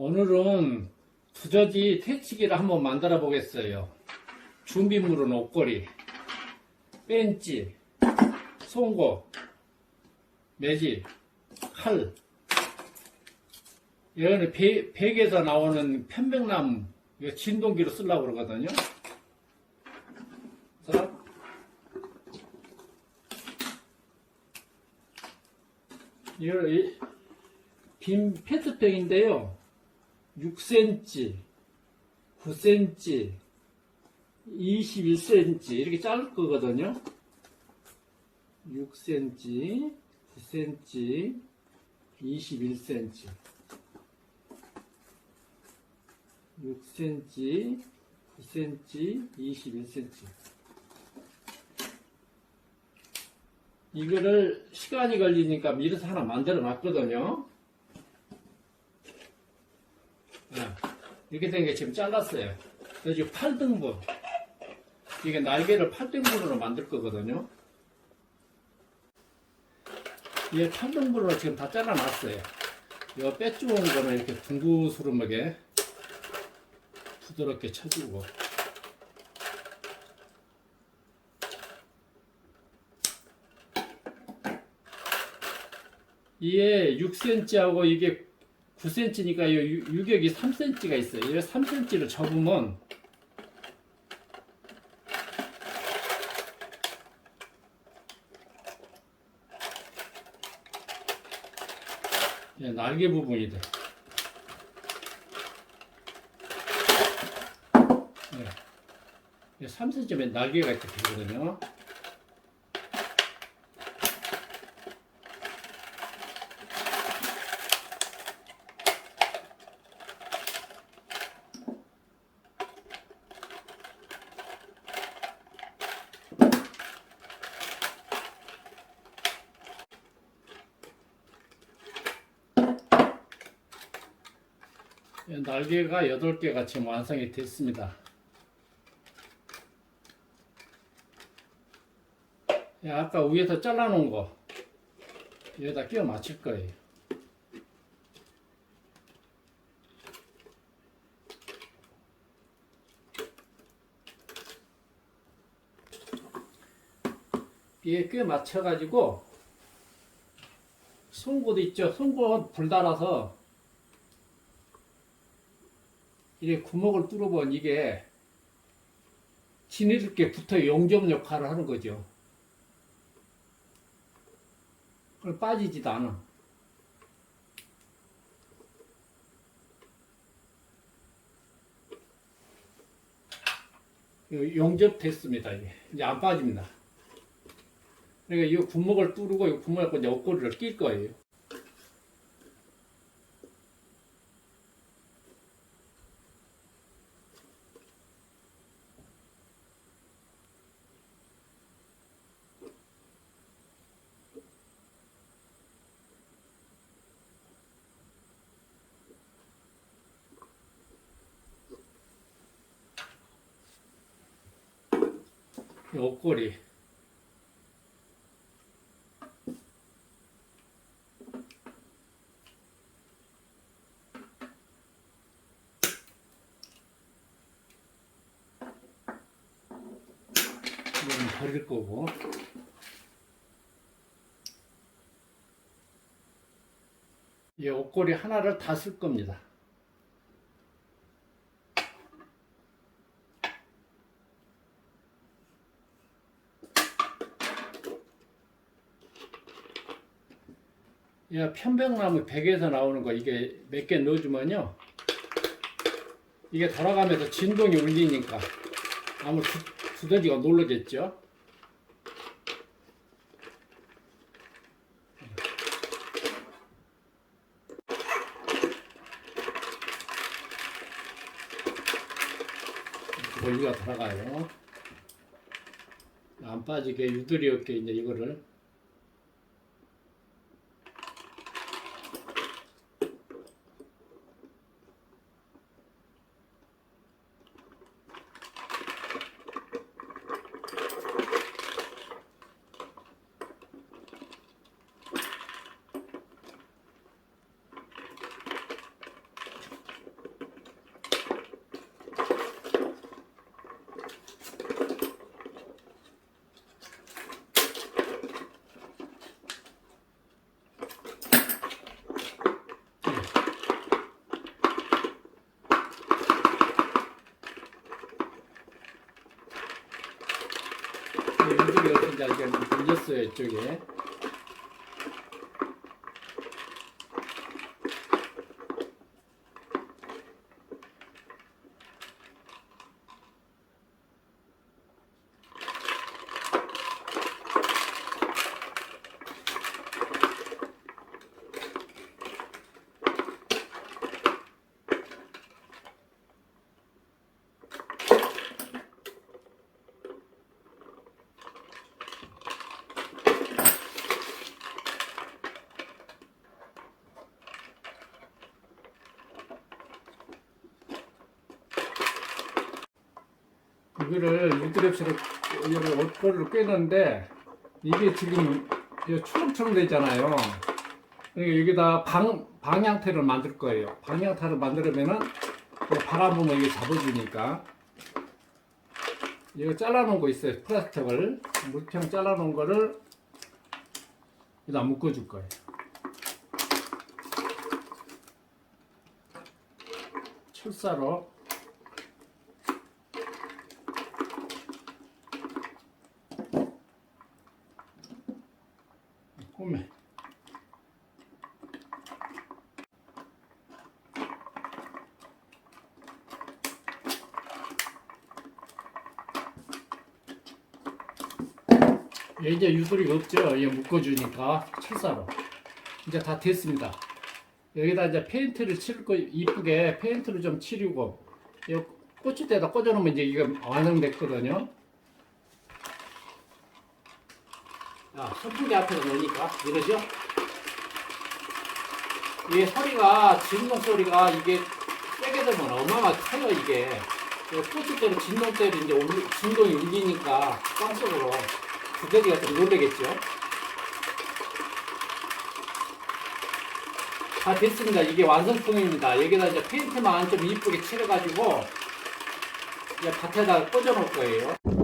오늘은 두저지 태치기를 한번 만들어 보겠어요. 준비물은 옷걸이, 벤치, 송곳, 매질, 칼. 이거는 배, 백에서 나오는 편백나무, 이거 진동기로 쓰려고 그러거든요. 그래서 이걸 이- 빈 페트병인데요. 6cm, 9cm, 21cm 이렇게 자를 거거든요. 6cm, 9cm, 21cm. 6cm, 9cm, 21cm. 이거를 시간이 걸리니까 미리서 하나 만들어 놨거든요. 네, 이렇게 된 게 지금 잘랐어요. 그래서 지금 8등분. 이게 날개를 8등분으로 만들 거거든요. 이게 8등분으로 지금 다 잘라놨어요. 이 빼주운 거는 이렇게 둥구스름하게 부드럽게 쳐주고. 이게 6cm하고 이게 9cm니까 이 유- 유격이 3cm가 있어요. 이 3cm를 접으면 예, 날개 부분이 돼. 예, 3cm면 날개가 이렇게 되거든요. 날개가 8개가 지금 완성이 됐습니다. 예, 아까 위에서 잘라놓은 거 여기다 끼워 맞출 거예요. 이에 끼워 맞춰가지고 송곳 있죠? 송곳 불 달아서 이게 구멍을 뚫어본 이게 지네들께 붙어 용접 역할을 하는 거죠. 그걸 빠지지도 않아. 용접됐습니다. 이제 안 빠집니다. 그러니까 이 구멍을 뚫고 이 구멍에 이제 옷걸이를 낄 거예요. 이 옷걸이. 이건 버릴 거고. 이 옷걸이 하나를 다 쓸 겁니다. 야, 편백나무 100에서 나오는 거 이게 몇 개 넣어주면요. 이게 돌아가면서 진동이 울리니까 아무 두, 두더지가 놀라겠죠. 원리가 돌아가요. 안 빠지게 유들이 없게 이제 이거를 있어요 이쪽에. 이거를 유드랩스로 이거를 옷걸이로 꿰는데 이게 지금 초록초록 되잖아요. 그러니까 여기다 방 방향태를 만들 거예요. 방향태를 만들면은 이거 바람 부면 이게 잡아주니까 이거 잘라놓은 거 있어요. 플라스틱을 물평 잘라놓은 거를 여기다 묶어줄 거예요. 철사로 꿈에 예, 이제 유도리가 없죠. 얘 묶어주니까 철사로 이제 다 됐습니다. 여기다 이제 페인트를 칠 거 이쁘게 페인트를 좀 칠이고 이 꽂을 꽂아놓으면 이제 이거 완성됐거든요. 자, 선풍기 앞에서 놓으니까 이러죠? 이게 소리가 진동 소리가 이게 세게 되면 어마어마 커요 이게. 이거 꽂을 때는 진동 때는 이제 진동이 울리니까 땅속으로 두더지가 좀 놀래겠죠? 다 됐습니다. 이게 완성품입니다. 여기다 이제 페인트만 좀 이쁘게 칠해가지고 이제 밭에다가 꽂아 놓을 거예요.